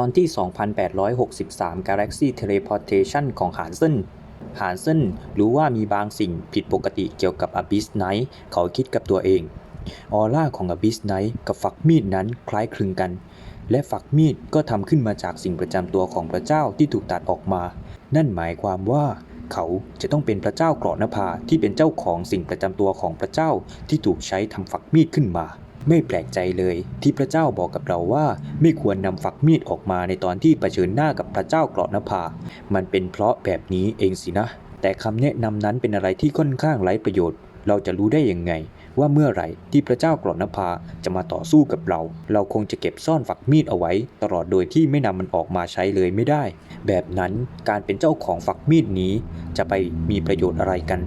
ตอนที่ 2863 Galaxy Teleportation ของหานเซนหานเซนรู้ว่ามีบางสิ่งผิดปกติเกี่ยวกับ Abyss Knight เขาคิดกับตัวเอง ออร่าของ Abyss Knight กับฝักมีดนั้นคล้ายคลึงกัน และฝักมีดก็ทำขึ้นมาจากสิ่งประจำตัวของพระเจ้าที่ถูกตัดออกมา นั่นหมายความว่าเขาจะต้องเป็นพระเจ้าเกราะนภาที่เป็นเจ้าของสิ่งประจำตัวของพระเจ้าที่ถูกใช้ทำฝักมีดขึ้นมา ไม่แปลกใจเลยที่พระเจ้าบอกกับเราว่า ไม่ควรนำฝักมีดออกมาในตอนที่เผชิญหน้ากับพระเจ้าเกราะนภา มันเป็นเพราะแบบนี้เองสินะ แต่คำแนะนำนั้นเป็นอะไรที่ค่อนข้างไร้ประโยชน์ เราจะรู้ได้ยังไง ว่าเมื่อไหร่ที่พระเจ้าเกราะนภาจะมาต่อสู้กับเรา เราคงจะเก็บซ่อนฝักมีดเอาไว้ ตลอดโดยที่ไม่นำมันออกมาใช้เลยไม่ได้ แบบนั้นการเป็นเจ้าของฝักมีดนี้ จะไปมีประโยชน์อะไรกัน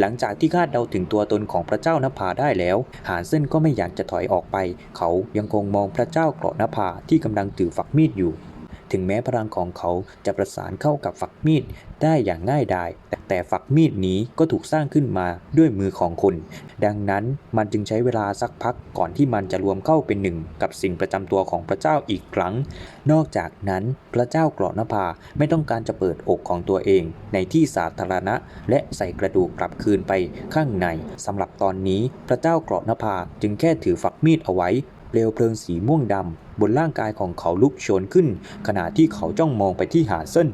หลังจากที่คาดเดาถึงตัวตนของพระเจ้านภาได้แล้ว หานเส้นก็ไม่อยากจะถอยออกไป เขายังคงมองพระเจ้าเกราะนภาที่กำลังถือฝักมีดอยู่ ถึงแม้พลังของเขาจะประสานเข้ากับฝักมีดได้อย่างง่ายดายแต่แต่ฝักมีดนี้ก็ถูกสร้างขึ้นมาด้วยมือของคน ดังนั้นมันจึงใช้เวลาสักพักก่อนที่มันจะรวมเข้าเป็นหนึ่งกับสิ่งประจำตัวของพระเจ้าอีกครั้ง นอกจากนั้นพระเจ้าเกราะนภาไม่ต้องการจะเปิดอกของตัวเอง ในที่สาธารณะ และใส่กระดูกกลับคืนไปข้างในสำหรับตอนนี้พระเจ้าเกราะนภาจึงแค่ถือฝักมีดเอาไว้ เปลวเพลิงสีม่วงดำบนร่างกายของเขาลุกโชนขึ้น ขณะที่เขาจ้องมองไปที่หาเส้น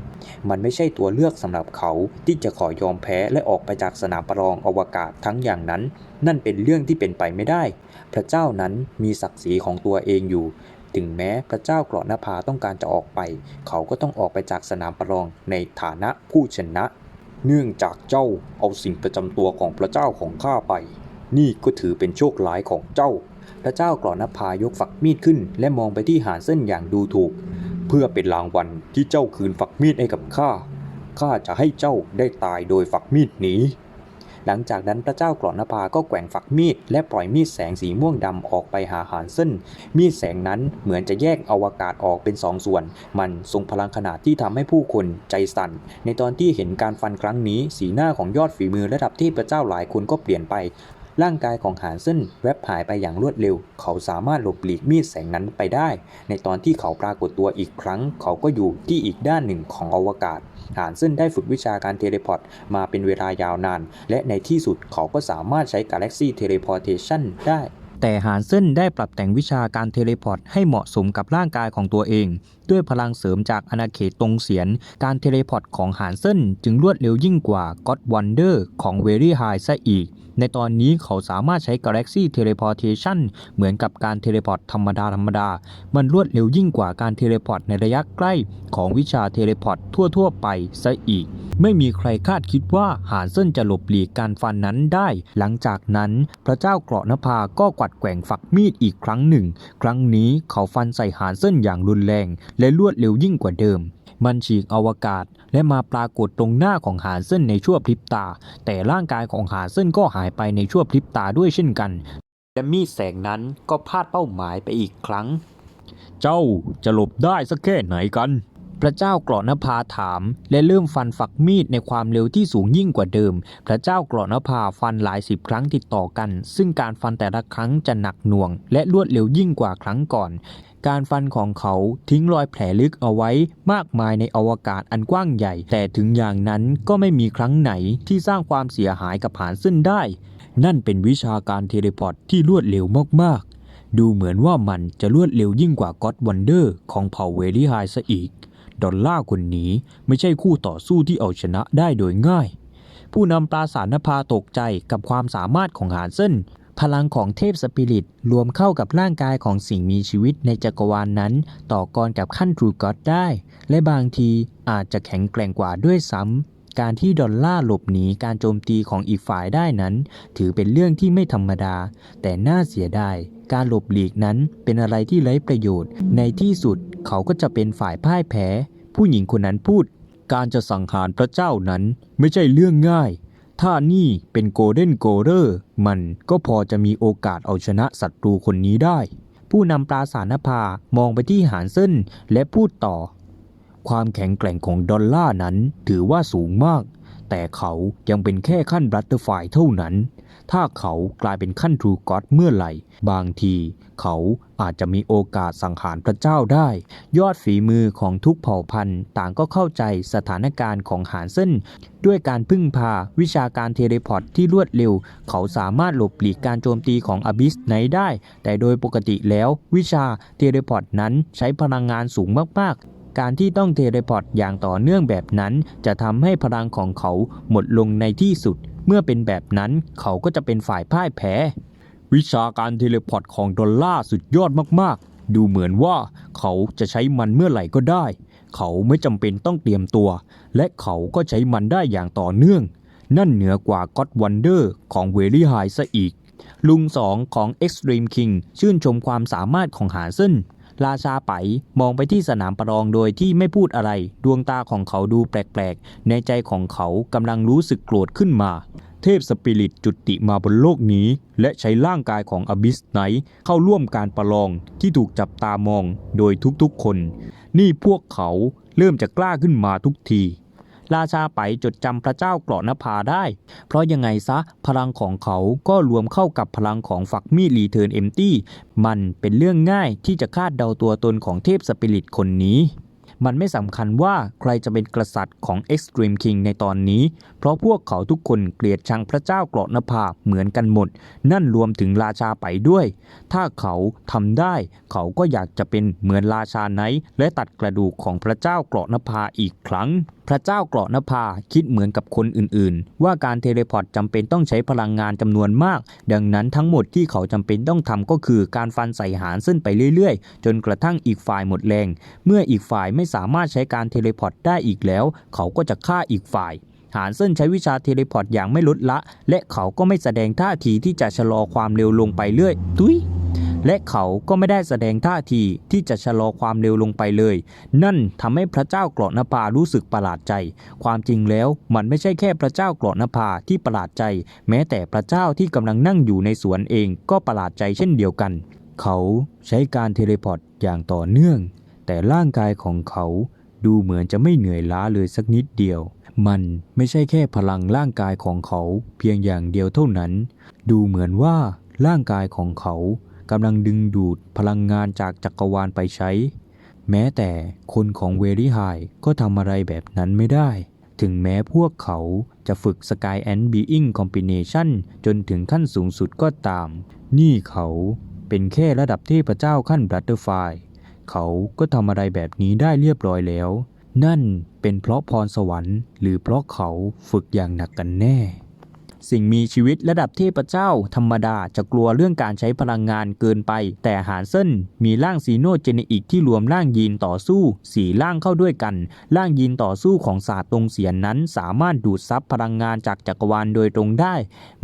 มันไม่ใช่ตัวเลือกสำหรับเขาที่จะขอยอมแพ้และออกไปจากสนามประลองอวกาศทั้งอย่างนั้น นั่นเป็นเรื่องที่เป็นไปไม่ได้ พระเจ้านั้นมีศักดิ์ศรีของตัวเองอยู่ ถึงแม้พระเจ้าเกราะนภาต้องการจะออกไป เขาก็ต้องออกไปจากสนามประลองในฐานะผู้ชนะ เนื่องจากเจ้าเอาสิ่งประจำตัวของพระเจ้าของข้าไป นี่ก็ถือเป็นโชคร้ายของเจ้า พระเจ้ากรอนภายกฝักมีดขึ้น และมองไปที่หานเส้นอย่างดูถูก เพื่อเป็นรางวัลที่เจ้าคืนฝักมีดให้กับข้าข้าจะให้เจ้าได้ตายโดยฝักมีดนี้หลังจากนั้นพระเจ้ากรอนภาก็แกว่งฝักมีด และปล่อยมีดแสงสีม่วงดำออกไปหาหานเส้น มีดแสงนั้นเหมือนจะแยกอวกาศออกเป็นสองส่วน มันทรงพลังขนาดที่ทำให้ผู้คนใจสั่น ในตอนที่เห็นการฟันครั้งนี้ สีหน้าของยอดฝีมือระดับเทพระเจ้าหลายคนก็เปลี่ยนไป ร่างกายของหานเส้นแวบหายไปอย่างรวดเร็ว เขาสามารถหลบหลีกมีดแสงนั้นไปได้ ในตอนที่เขาปรากฏตัวอีกครั้ง เขาก็อยู่ที่อีกด้านหนึ่งของอวกาศ หานเส้นได้ฝึกวิชาการเทเลพอร์ตมาเป็นเวลายาวนาน และในที่สุดเขาก็สามารถใช้ Galaxy Teleportation ได้แต่หานเส้นได้ปรับแต่งวิชาการเทเลพอร์ตให้เหมาะสมกับร่างกายของตัวเอง ด้วยพลังเสริมจากอาณาเขตตรงเสียน การเทเลพอร์ตของหานเส้นจึงรวดเร็วยิ่งกว่า God Wonder ของ Very High ซะอีก ในตอนนี้เขาสามารถใช้ Galaxy Teleportation เหมือนกับการเทเลพอร์ตธรรมดาธรรมดา มันรวดเร็วยิ่งกว่าการเทเลพอร์ตในระยะใกล้ของวิชาเทเลพอร์ตทั่ว ๆ ไปซะอีก ไม่มีใครคาดคิดว่าหานเส้นจะหลบหลีกการฟันนั้นได้ หลังจากนั้นพระเจ้าเกราะนภาก็กวัดแกว่งฝักมีดอีกครั้งหนึ่ง ครั้งนี้เขาฟันใส่หานเส้นอย่างรุนแรง และรวดเร็วยิ่งกว่าเดิม มันฉีกอวกาศ และมาปรากฏตรงหน้าของหาเส้นในชั่วพริบตา แต่ร่างกายของหาเส้นก็หายไปในชั่วพริบตาด้วยเช่นกันและมีดแสงนั้นก็พลาดเป้าหมายไปอีกครั้ง เจ้าจะหลบได้สักแค่ไหนกัน พระเจ้าเกราะนภาถาม และเริ่มฟันฝักมีดในความเร็วที่สูงยิ่งกว่าเดิม พระเจ้าเกราะนภาฟันหลายสิบครั้งติดต่อกัน ซึ่งการฟันแต่ละครั้งจะหนักหน่วง และรวดเร็วยิ่งกว่าครั้งก่อน การฟันของเขาทิ้งรอยแผลลึกเอาไว้มากมายในอวกาศอันกว้างใหญ่ แต่ถึงอย่างนั้นก็ไม่มีครั้งไหนที่สร้างความเสียหายกับหานเส้นได้ นั่นเป็นวิชาการเทเลพอร์ตที่รวดเร็วมากๆดูเหมือนว่ามันจะรวดเร็วยิ่งกว่าก็อดวันเดอร์ของเผ่าเวลี่ไฮซะอีก ดอลล่าร์คนนี้ไม่ใช่คู่ต่อสู้ที่เอาชนะได้โดยง่าย ผู้นำปราสาทนภาตกใจกับความสามารถของหานเส้นพลังของเทพสปิริตรวมเข้ากับร่างกายของสิ่งมีชีวิตในจักรวาลนนั้น ต่อกรกับขั้นทรูก็อดได้ และบางทีอาจจะแข็งแกร่งกว่าด้วยซ้ำ การที่ดอลล่าหลบหนีการโจมตีของอีกฝ่ายได้นั้น ถือเป็นเรื่องที่ไม่ธรรมดา แต่น่าเสียดายการหลบหลีกนั้นเป็นอะไรที่ไร้ประโยชน์ ในที่สุดเขาก็จะเป็นฝ่ายพ่ายแพ้ ผู้หญิงคนนั้นพูด การจะสังหารพระเจ้านั้นไม่ใช่เรื่องง่าย ถ้านี่เป็นโกลเด้นโกเรอร์มันก็พอจะมีโอกาสเอาชนะศัตรูคนนี้ได้ ผู้นำปราสาทนภามองไปที่หานเส้นและพูดต่อ ความแข็งแกร่งของดอลล่าร์นั้นถือว่าสูงมาก แต่เขายังเป็นแค่ขั้นบัตเตอร์ไฟเท่านั้น ถ้าเขากลายเป็นขั้นทรูก็อดเมื่อไหร่ บางทีเขาอาจจะมีโอกาสสังหารพระเจ้าได้ ยอดฝีมือของทุกเผ่าพันธุ์ ต่างก็เข้าใจสถานการณ์ของหานเส้น ด้วยการพึ่งพาวิชาการเทเลพอร์ตที่รวดเร็ว เขาสามารถหลบหลีกการโจมตีของอบิสไนได้ แต่โดยปกติแล้ววิชาเทเลพอร์ตนั้นใช้พลังงานสูงมากๆการที่ต้องเทเลพอร์ตอย่างต่อเนื่องแบบนั้น จะทำให้พลังของเขาหมดลงในที่สุด เมื่อเป็นแบบนั้นเขาก็จะเป็นฝ่ายพ่ายแพ้ วิชาการเทเลพอร์ตของดอลล่าสุดยอดมากๆ ดูเหมือนว่าเขาจะใช้มันเมื่อไหร่ก็ได้ เขาไม่จำเป็นต้องเตรียมตัว และเขาก็ใช้มันได้อย่างต่อเนื่อง นั่นเหนือกว่า God Wonder ของเวลี่ไฮซะอีก ลุงสองของ Extreme King ชื่นชมความสามารถของหาเส้น ราชาไปมองไปที่สนามประลองโดยที่ไม่พูดอะไร ดวงตาของเขาดูแปลกๆ ในใจของเขากำลังรู้สึกโกรธขึ้นมา เทพสปิริตจุติมาบนโลกนี้ และใช้ร่างกายของอบิสไนเข้าร่วมการประลองที่ถูกจับตามองโดยทุกๆคน นี่พวกเขาเริ่มจะกล้าขึ้นมาทุกที ราชาไปจดจำพระเจ้าเกราะนภาได้ เพราะยังไงซะพลังของเขาก็รวมเข้ากับพลังของฝักมีดรีเทิร์นเอมตี้มันเป็นเรื่องง่ายที่จะคาดเดาตัวตนของเทพสปิริตคนนี้ มันไม่สำคัญว่าใครจะเป็นกษัตริย์ของ Extreme King ในตอนนี้ เพราะพวกเขาทุกคนเกลียดชังพระเจ้าเกราะนภาเหมือนกันหมด นั่นรวมถึงราชาไปด้วย ถ้าเขาทำได้ เขาก็อยากจะเป็นเหมือนราชาไนและตัดกระดูกของพระเจ้าเกราะนภาอีกครั้ง พระเจ้าเกราะนภาคิดเหมือนกับคนอื่นๆ ว่าการเทเลพอร์ตจำเป็นต้องใช้พลังงานจำนวนมาก ดังนั้นทั้งหมดที่เขาจำเป็นต้องทำก็คือการฟันใส่หารเส้นไปเรื่อยๆ จนกระทั่งอีกฝ่ายหมดแรง เมื่ออีกฝ่ายไม่สามารถใช้การเทเลพอร์ตได้อีกแล้ว เขาก็จะฆ่าอีกฝ่ายหานเซินใช้วิชาเทเลพอร์ตอย่างไม่ลดละ และเขาก็ไม่แสดงท่าทีที่จะชะลอความเร็วลงไปเรื่อยตุยและเขาก็ไม่ได้แสดงท่าทีที่จะชะลอความเร็วลงไปเลย นั่นทำให้พระเจ้าเกราะนภารู้สึกประหลาดใจ ความจริงแล้วมันไม่ใช่แค่พระเจ้าเกราะนภาที่ประหลาดใจ แม้แต่พระเจ้าที่กำลังนั่งอยู่ในสวนเองก็ประหลาดใจเช่นเดียวกัน เขาใช้การเทเลพอร์ตอย่างต่อเนื่อง แต่ร่างกายของเขาดูเหมือนจะไม่เหนื่อยล้าเลยสักนิดเดียว มันไม่ใช่แค่พลังร่างกายของเขาเพียงอย่างเดียวเท่านั้น ดูเหมือนว่าร่างกายของเขากำลังดึงดูดพลังงานจากจักรวาลไปใช้ แม้แต่คนของเวริไฮก็ทำอะไรแบบนั้นไม่ได้ ถึงแม้พวกเขาจะฝึก Sky and Being Combination จนถึงขั้นสูงสุดก็ตาม นี่เขาเป็นแค่ระดับเทพเจ้าขั้นบัตเตอร์ไฟ เขาก็ทำอะไรแบบนี้ได้เรียบร้อยแล้ว นั่นเป็นเพราะพรสวรรค์ หรือเพราะเขาฝึกอย่างหนักกันแน่ สิ่งมีชีวิตระดับเทพเจ้า ธรรมดาจะกลัวเรื่องการใช้พลังงานเกินไป แต่หานเส้นมีร่างซีโนเจเนอิกที่รวมร่างยีนต่อสู้สี่ร่างเข้าด้วยกัน ร่างยีนต่อสู้ของศาสตร์ตรงเสียนนั้น สามารถดูดซับพลังงานจากจักรวาลโดยตรงได้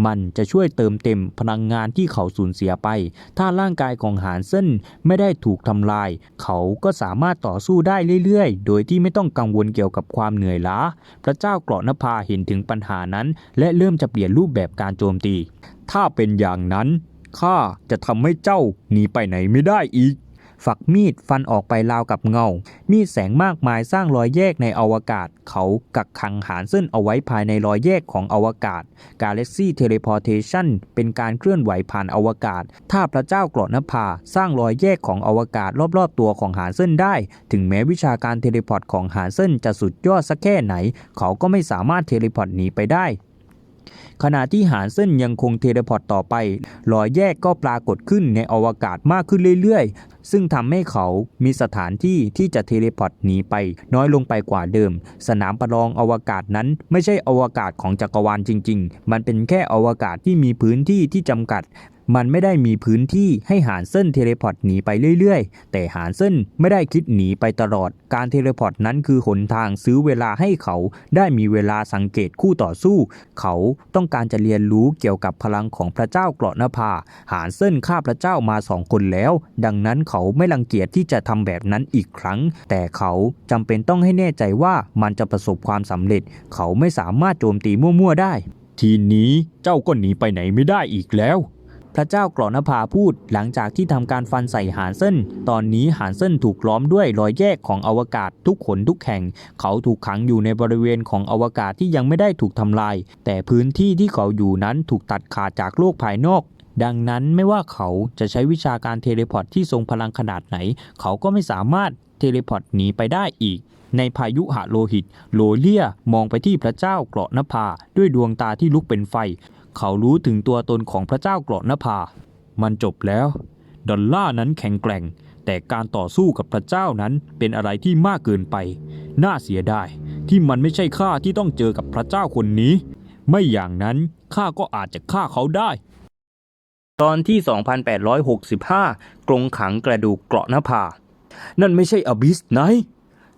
มันจะช่วยเติมเต็มพลังงานที่เขาสูญเสียไป ถ้าร่างกายของหานเส้นไม่ได้ถูกทำลาย เขาก็สามารถต่อสู้ได้เรื่อยๆ โดยที่ไม่ต้องกังวลเกี่ยวกับความเหนื่อยล้า พระเจ้าเกราะนภาเห็นถึงปัญหานั้น และเริ่มจะเปลี่ยนรูปแบบการโจมตี ถ้าเป็นอย่างนั้นข้าจะทำให้เจ้าหนีไปไหนไม่ได้อีก ฝักมีดฟันออกไปราวกับเงา มีแสงมากมายสร้างรอยแยกในอวกาศ เขากักขังหานเส้นเอาไว้ภายในรอยแยกของอวกาศ Galaxy Teleportation เป็นการเคลื่อนไหวผ่านอวกาศ ถ้าพระเจ้ากราะนภาสร้างรอยแยกของอวกาศรอบๆตัวของหานเส้นได้ ถึงแม้วิชาการเทเลพอร์ตของหานเส้นจะสุดยอดสักแค่ไหน เขาก็ไม่สามารถเทเลพอร์ตหนีไปได้ ขณะที่หานเส้นยังคงเทเลพอร์ตต่อไปรอยแยกก็ปรากฏขึ้นในอวกาศมากขึ้นเรื่อยๆ ซึ่งทำให้เขามีสถานที่ที่จะเทเลพอร์ตหนีไป น้อยลงไปกว่าเดิม สนามประลองอวกาศนั้นไม่ใช่อวกาศของจักรวาลจริง ๆ มันเป็นแค่อวกาศที่มีพื้นที่ที่จำกัด มันไม่ได้มีพื้นที่ให้หานเส้นเทเลพอร์ตหนีไปเรื่อยๆ แต่หานเส้นไม่ได้คิดหนีไปตลอด การเทเลพอร์ตนั้นคือหนทางซื้อเวลาให้เขาได้มีเวลาสังเกตคู่ต่อสู้ เขาต้องการจะเรียนรู้เกี่ยวกับพลังของพระเจ้าเกราะนภา หานเส้นฆ่าพระเจ้ามาสองคนแล้ว ดังนั้นเขาไม่รังเกียจที่จะทำแบบนั้นอีกครั้ง แต่เขาจำเป็นต้องให้แน่ใจว่ามันจะประสบความสำเร็จ เขาไม่สามารถโจมตีมั่วๆได้ ทีนี้เจ้าก็หนีไปไหนไม่ได้อีกแล้ว พระเจ้ากรอนภาพูดหลังจากที่ทำการฟันใส่หานเซินตอนนี้หานเซินถูกล้อมด้วยรอยแยกของอวกาศทุกขนทุกแห่ง เขาถูกขังอยู่ในบริเวณของอวกาศที่ยังไม่ได้ถูกทำลาย แต่พื้นที่ที่เขาอยู่นั้นถูกตัดขาดจากโลกภายนอกดังนั้นไม่ว่าเขาจะใช้วิชาการเทเลพอร์ตที่ทรงพลังขนาดไหน เขาก็ไม่สามารถเทเลพอร์ตหนีไปได้อีก ในพายุหะโลหิต โลเลียมองไปที่พระเจ้าเกราะนภาด้วยดวงตาที่ลุกเป็นไฟ เขารู้ถึงตัวตนของพระเจ้าเกราะนภา มันจบแล้ว ดอลล่านั้นแข็งแกร่ง แต่การต่อสู้กับพระเจ้านั้นเป็นอะไรที่มากเกินไป น่าเสียดายที่มันไม่ใช่ข้าที่ต้องเจอกับพระเจ้าคนนี้ ไม่อย่างนั้นข้าก็อาจจะฆ่าเขาได้ ตอนที่ 2865 กรงขังกระดูกเกราะหน้าผานั่นไม่ใช่อบิสไนท์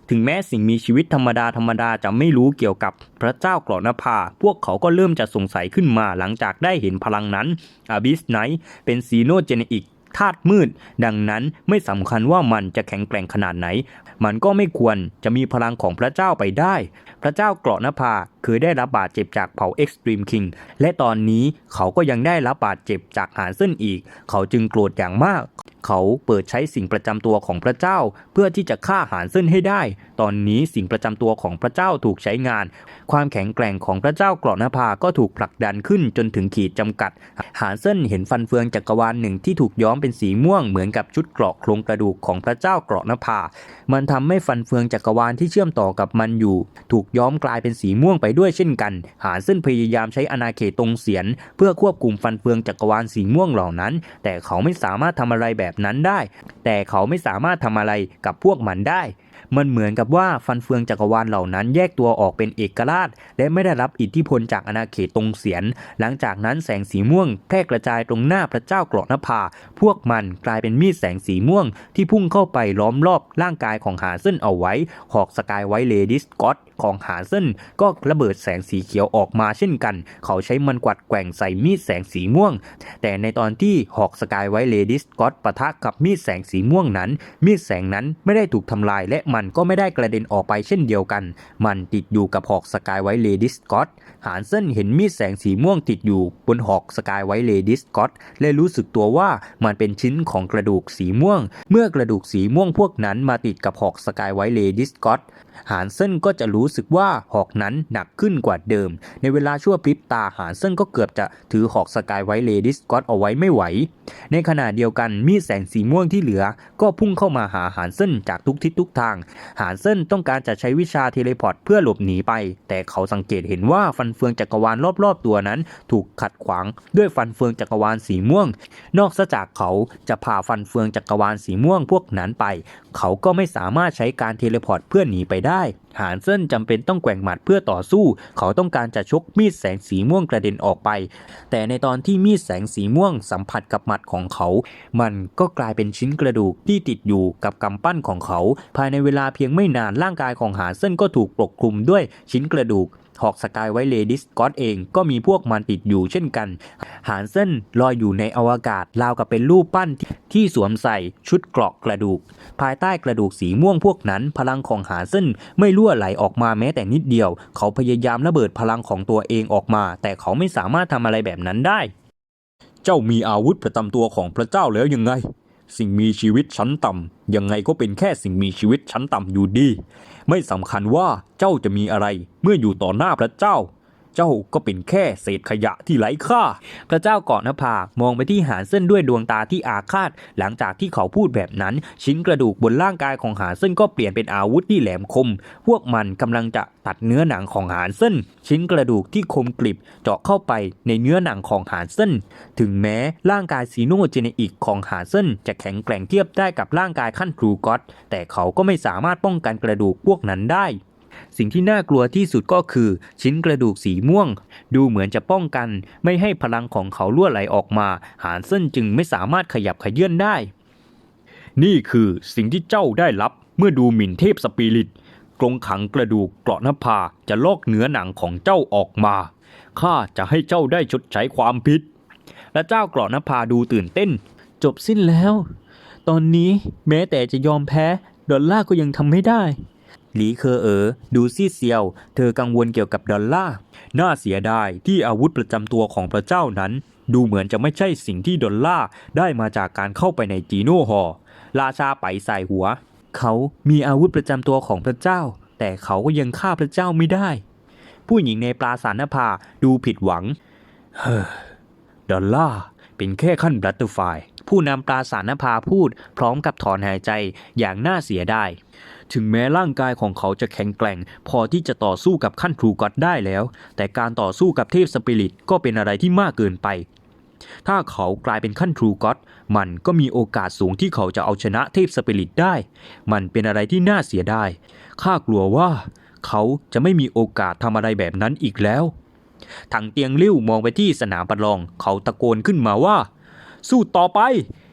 ถึงแม้สิ่งมีชีวิตธรรมดาธรรมดาจะไม่รู้เกี่ยวกับพระเจ้าเกราะหน้าพวกเขาก็เริ่มจะสงสัยขึ้นมาหลังจากได้เห็นพลังนั้นอาบิสไนเป็นซีโนเจเนอิกธาตุมืด ดังนั้นไม่สำคัญว่ามันจะแข็งแกร่งขนาดไหน มันก็ไม่ควรจะมีพลังของพระเจ้าไปได้ พระเจ้าเกราะนภาเคยได้รับบาดเจ็บจากเผ่า Extreme King และตอนนี้เขาก็ยังได้รับบาดเจ็บจากหานเส้นอีก เขาจึงโกรธอย่างมาก เขาเปิดใช้สิ่งประจำตัวของพระเจ้า เพื่อที่จะฆ่าหานเส้นให้ได้ ตอนนี้สิ่งประจำตัวของพระเจ้าถูกใช้งาน ความแข็งแกร่งของพระเจ้าเกราะนภาก็ถูกผลักดันขึ้นจนถึงขีดจำกัด หานเส้นเห็นฟันเฟืองจักรวาลหนึ่งที่ถูกย้อมเป็นสีม่วงเหมือนกับชุดเกราะโครงกระดูกของพระเจ้าเกราะนภา มันทำให้ฟันเฟืองจักรวาลที่เชื่อมต่อกับมันอยู่ ถูกย้อมกลายเป็นสีม่วงไปด้วยเช่นกัน หานเส้นพยายามใช้อาณาเขตตรงเสียน เพื่อควบคุมฟันเฟืองจักรวาลสีม่วงเหล่านั้น แต่เขาไม่สามารถทำอะไรแบบนั้นได้ แต่เขาไม่สามารถทำอะไรกับพวกมันได้ มันเหมือนกับว่าฟันเฟืองจักรวาลเหล่านั้นแยกตัวออกเป็นเอกราช และไม่ได้รับอิทธิพลจากอาณาเขตตรงเสียน หลังจากนั้นแสงสีม่วงแพร่กระจายตรงหน้าพระเจ้าเกราะนภา พวกมันกลายเป็นมีดแสงสีม่วง ที่พุ่งเข้าไปล้อมรอบร่างกายของหาเส้นเอาไว้หอกสกายไวเลดิสกอตของหาเส้นก็ระเบิดแสงสีเขียวออกมาเช่นกัน เขาใช้มันกวัดแกว่งใส่มีดแสงสีม่วง แต่ในตอนที่หอกสกายไวเลดิสกอตปะทะกับมีดแสงสีม่วงนั้น มีดแสงนั้นไม่ได้ถูกทำลายและมันก็ไม่ได้กระเด็นออกไปเช่นเดียวกัน มันติดอยู่กับหอกสกายไวเลดิสกอตหานเส้นเห็นมีดแสงสีม่วงติดอยู่บนหอกสกายไวเลดิสกอตและรู้สึกตัวว่ามันเป็นชิ้นของกระดูกสีม่วง เมื่อกระดูกสีม่วงพวกนั้นมาติดกับหอกสกายไวเลดิสกอตหานเส้นก็จะรู้สึกว่าหอกนั้นหนักขึ้นกว่าเดิม ในเวลาชั่วพริบตาหานเส้นก็เกือบจะถือหอกสกายไวเลดิสกอตเอาไว้ไม่ไหว ในขณะเดียวกันมีดแสงสีม่วงที่เหลือ ก็พุ่งเข้ามาหาหานเส้นจากทุกทิศทุกทางหานเส้นต้องการจะใช้วิชาเทเลพอร์ตเพื่อหลบหนีไป แต่เขาสังเกตเห็นว่าฟันเฟืองจักรวาลรอบๆตัวนั้น ถูกขัดขวางด้วยฟันเฟืองจักรวาลสีม่วง นอกจากเขาจะผ่าฟันเฟืองจักรวาลสีม่วงพวกนั้นไป เขาก็ไม่สามารถใช้การเทเลพอร์ตเพื่อหนีไปได้ หานเส้นจำเป็นต้องแกว่งหมัดเพื่อต่อสู้ เขาต้องการจะชกมีดแสงสีม่วงกระเด็นออกไป แต่ในตอนที่มีดแสงสีม่วงสัมผัสกับหมัดของเขา มันก็กลายเป็นชิ้นกระดูกที่ติดอยู่กับกำปั้นของเขา ภายในเวลาเพียงไม่นานร่างกายของหานเส้นก็ถูกปกคลุมด้วยชิ้นกระดูก หอกสกายไวเลดิสกอตเองก็มีพวกมันติดอยู่เช่นกัน หานเส้นลอยอยู่ในอวกาศราวกับเป็นรูปปั้นที่สวมใส่ชุดเกราะกระดูก ภายใต้กระดูกสีม่วงพวกนั้น พลังของหานเส้นไม่รั่วไหลออกมาแม้แต่นิดเดียว เขาพยายามระเบิดพลังของตัวเองออกมา แต่เขาไม่สามารถทำอะไรแบบนั้นได้ เจ้ามีอาวุธประจำตัวของพระเจ้าแล้วยังไง สิ่งมีชีวิตชั้นต่ำยังไงก็เป็นแค่สิ่งมีชีวิตชั้นต่ำอยู่ดี ไม่สำคัญว่าเจ้าจะมีอะไร เมื่ออยู่ต่อหน้าพระเจ้า เจ้าก็เป็นแค่เศษขยะที่ไร้ค่า พระเจ้าเกาะนภามองไปที่หานเส้นด้วยดวงตาที่อาฆาต หลังจากที่เขาพูดแบบนั้น ชิ้นกระดูกบนร่างกายของหานเส้นก็เปลี่ยนเป็นอาวุธที่แหลมคม พวกมันกำลังจะตัดเนื้อหนังของหานเส้น ชิ้นกระดูกที่คมกริบเจาะเข้าไปในเนื้อหนังของหานเส้น ถึงแม้ร่างกายซีโนเจเนอิกของหานเส้นจะแข็งแกร่งเทียบได้กับร่างกายขั้นทรูกอตแต่เขาก็ไม่สามารถป้องกันกระดูกพวกนั้นได้ สิ่งที่น่ากลัวที่สุดก็คือ ชิ้นกระดูกสีม่วง ดูเหมือนจะป้องกัน ไม่ให้พลังของเขาล่วไหลออกมา หานเส้นจึงไม่สามารถขยับขยื่นได้ นี่คือสิ่งที่เจ้าได้รับเมื่อดูหมิ่นเทพสปิริตกรงขังกระดูกเกราะนภาจะลอกเนื้อหนังของเจ้าออกมาข้าจะให้เจ้าได้ชดใช้ความผิด และเจ้าเกราะนภาดูตื่นเต้น จบสิ้นแล้ว ตอนนี้แม้แต่จะยอมแพ้ ดอลล่าก็ยังทำไม่ได้ หลีเคอเอ๋อดูซีดเซียว เธอกังวลเกี่ยวกับดอลลาร์น่าเสียดายที่อาวุธประจำตัวของพระเจ้านั้น ดูเหมือนจะไม่ใช่สิ่งที่ดอลล่าร์ได้มาจากการเข้าไปในจีโน่ฮอลล์ราชาไปใส่หัว เขามีอาวุธประจำตัวของพระเจ้า แต่เขาก็ยังฆ่าพระเจ้าไม่ได้ ผู้หญิงในปราสาทนภาดูผิดหวังเฮ้อดอลล่าร์เป็นแค่ขั้นบัตเตอร์ไฟผู้นำปราสาทนภาพูด พร้อมกับถอนหายใจอย่างน่าเสียดาย ถึงแม้ร่างกายของเขาจะแข็งแกร่ง พอที่จะต่อสู้กับขั้นทรูก็อดได้แล้ว แต่การต่อสู้กับเทพสปิริตก็เป็นอะไรที่มากเกินไป ถ้าเขากลายเป็นขั้นทรูก็อดมันก็มีโอกาสสูงที่เขาจะเอาชนะเทพสปิริตได้ มันเป็นอะไรที่น่าเสียดายข้ากลัวว่า เขาจะไม่มีโอกาสทำอะไรแบบนั้นอีกแล้วถังเตียงลิ้วมองไปที่สนามประลอง เขาตะโกนขึ้นมาว่า สู้ต่อไป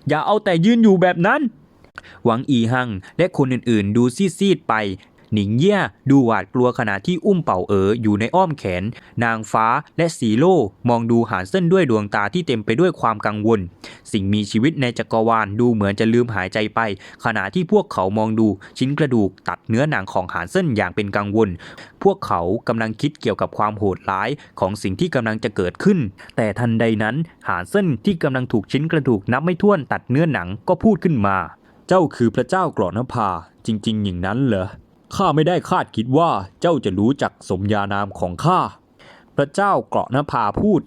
อย่าเอาแต่ยืนอยู่แบบนั้น หวังอีหัง และคนอื่นๆ ดูซีดๆไป หนิงเย่ดูหวาดกลัวขณะที่อุ้มเป่าเอ๋ออยู่ในอ้อมแขน นางฟ้าและสีโล่มองดูหานเส้นด้วยดวงตาที่เต็มไปด้วยความกังวล สิ่งมีชีวิตในจักรวาลดูเหมือนจะลืมหายใจไป ขณะที่พวกเขามองดูชิ้นกระดูกตัดเนื้อหนังของหานเส้นอย่างเป็นกังวล พวกเขากำลังคิดเกี่ยวกับความโหดร้ายของสิ่งที่กำลังจะเกิดขึ้น แต่ทันใดนั้นหานเส้นที่กำลังถูกชิ้นกระดูกนับไม่ถ้วนตัดเนื้อหนังก็พูดขึ้นมา เจ้าคือพระเจ้ากรอนภาจริง ๆ อย่างนั้นเหรอข้าไม่ได้คาดคิดว่าเจ้าจะรู้จักสมญานามของข้าพระเจ้าเกราะนภาพูด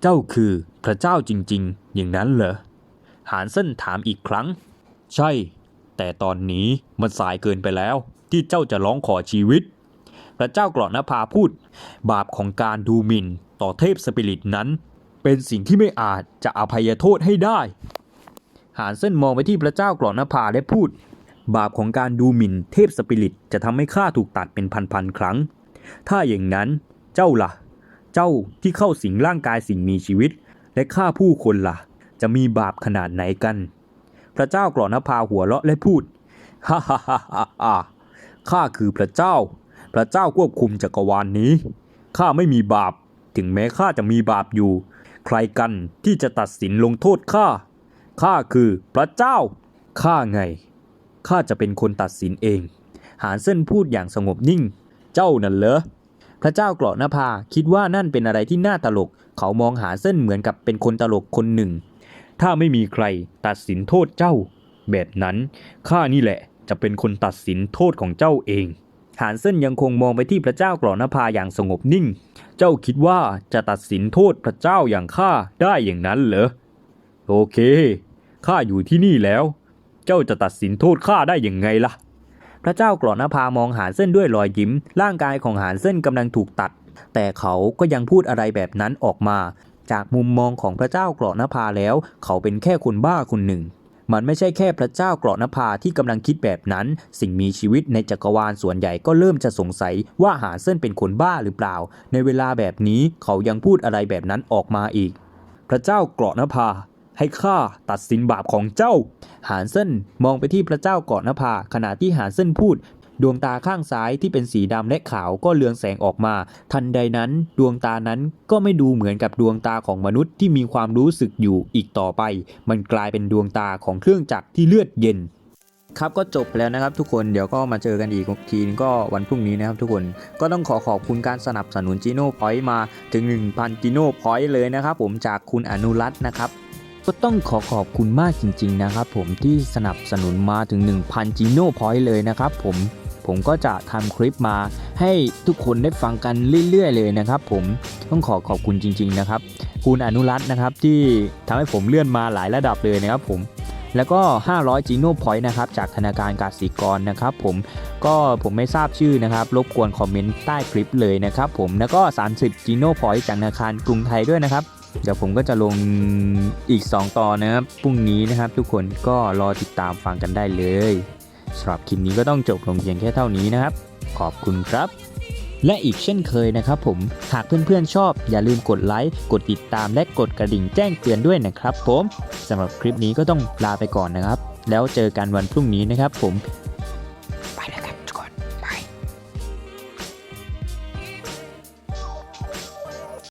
เจ้าคือพระเจ้าจริง ๆ อย่างนั้นเหรอหานเส้นถามอีกครั้ง ใช่ แต่ตอนนี้มันสายเกินไปแล้วที่เจ้าจะร้องขอชีวิต พระเจ้าเกราะนภาพูด บาปของการดูหมิ่นต่อเทพสปิริตนั้น เป็นสิ่งที่ไม่อาจจะอภัยโทษให้ได้ หานเส้นมองไปที่พระเจ้ากรอนภาและพูด บาปของการดูหมิ่นเทพสปิริตจะทำให้ข้าถูกตัดเป็นพันๆครั้ง ถ้าอย่างนั้นเจ้าล่ะ เจ้าที่เข้าสิงร่างกายสิ่งมีชีวิต และฆ่าผู้คนล่ะ จะมีบาปขนาดไหนกัน พระเจ้ากรอนภาหัวเราะและพูดฮ่าฮ่าฮ่าฮ่าฮ่าข้าคือพระเจ้า พระเจ้าควบคุมจักรวาลนนี้ข้าไม่มีบาป ถึงแม้ข้าจะมีบาปอยู่ ใครกันที่จะตัดสินลงโทษข้า ข้าคือพระเจ้า ข้าไง ข้าจะเป็นคนตัดสินเอง หานเส้นพูดอย่างสงบนิ่ง เจ้านั่นเหรอ พระเจ้าเกราะนภาคิดว่านั่นเป็นอะไรที่น่าตลก เขามองหาเส้นเหมือนกับเป็นคนตลกคนหนึ่ง ถ้าไม่มีใครตัดสินโทษเจ้า แบบนั้น ข้านี่แหละจะเป็นคนตัดสินโทษของเจ้าเอง หานเส้นยังคงมองไปที่พระเจ้ากรอนภาอย่างสงบนิ่ง เจ้าคิดว่าจะตัดสินโทษพระเจ้าอย่างข้าได้อย่างนั้นเหรอ โอเค ข้าอยู่ที่นี่แล้ว เจ้าจะตัดสินโทษข้าได้อย่างไงล่ะ พระเจ้ากรอนภามองหานเส้นด้วยรอยยิ้ม ร่างกายของหานเส้นกำลังถูกตัด แต่เขาก็ยังพูดอะไรแบบนั้นออกมา จากมุมมองของพระเจ้ากรอนภาแล้ว เขาเป็นแค่คนบ้าคนหนึ่ง มันไม่ใช่แค่พระเจ้ากรอนภาที่กำลังคิดแบบนั้น สิ่งมีชีวิตในจักรวาลส่วนใหญ่ก็เริ่มจะสงสัยว่าหานเส้นเป็นคนบ้าหรือเปล่า ในเวลาแบบนี้เขายังพูดอะไรแบบนั้นออกมาอีก พระเจ้าเกราะนภา ให้ข้าตัดสินบาปของเจ้า หานเส้นมองไปที่พระเจ้าเกาะนภาขณะที่หานเส้นพูด ดวงตาข้างซ้ายที่เป็นสีดำและขาวก็เลืองแสงออกมา ทันใดนั้น ดวงตานั้นก็ไม่ดูเหมือนกับดวงตาของมนุษย์ที่มีความรู้สึกอยู่อีกต่อไป มันกลายเป็นดวงตาของเครื่องจักรที่เลือดเย็นครับก็จบแล้วนะครับทุกคนเดี๋ยวก็มาเจอกันอีกทีนึงก็วันพรุ่งนี้นะครับทุกคนก็ต้องขอขอบคุณการสนับสนุนจีโน่พอยต์มาถึง 1,000จีโน่พอยต์เลยนะครับผมจากคุณอนุรัตน์นะครับ ก็ต้องขอขอบคุณมากจริง ๆ นะครับ ผมที่สนับสนุนมาถึง 1,000จีโน่พอยต์เลยนะครับผมผมก็จะทำคลิปมาให้ทุกคนได้ฟังกันเรื่อย ๆ เลยนะครับ ผมต้องขอขอบคุณจริง ๆ นะครับ คุณอนุรัตน์นะครับที่ทำให้ผมเลื่อนมาหลายระดับเลยนะครับผมแล้วก็ 500จีโน่พอยต์นะครับจากธนาคารกสิกรนะครับผมก็ผมไม่ทราบชื่อนะครับ รบกวนคอมเมนต์ใต้คลิปเลยนะครับผมแล้วก็ 30จีโน่พอยต์จากธนาคารกรุงไทยด้วยนะครับ เดี๋ยวผมก็จะลงอีก 2ตอนนะครับพรุ่งนี้นะครับ ทุกคนก็รอติดตามฟังกันได้เลยสำหรับคลิปนี้ก็ต้องจบลงเพียงแค่เท่านี้นะครับ ขอบคุณครับ และอีกเช่นเคยนะครับผมหากเพื่อนๆชอบ อย่าลืมกดไลค์กดติดตามและกดกระดิ่งแจ้งเตือนด้วยนะครับ ผมสำหรับคลิปนี้ก็ต้องลาไปก่อนนะครับ แล้วเจอกันวันพรุ่งนี้นะครับ ผม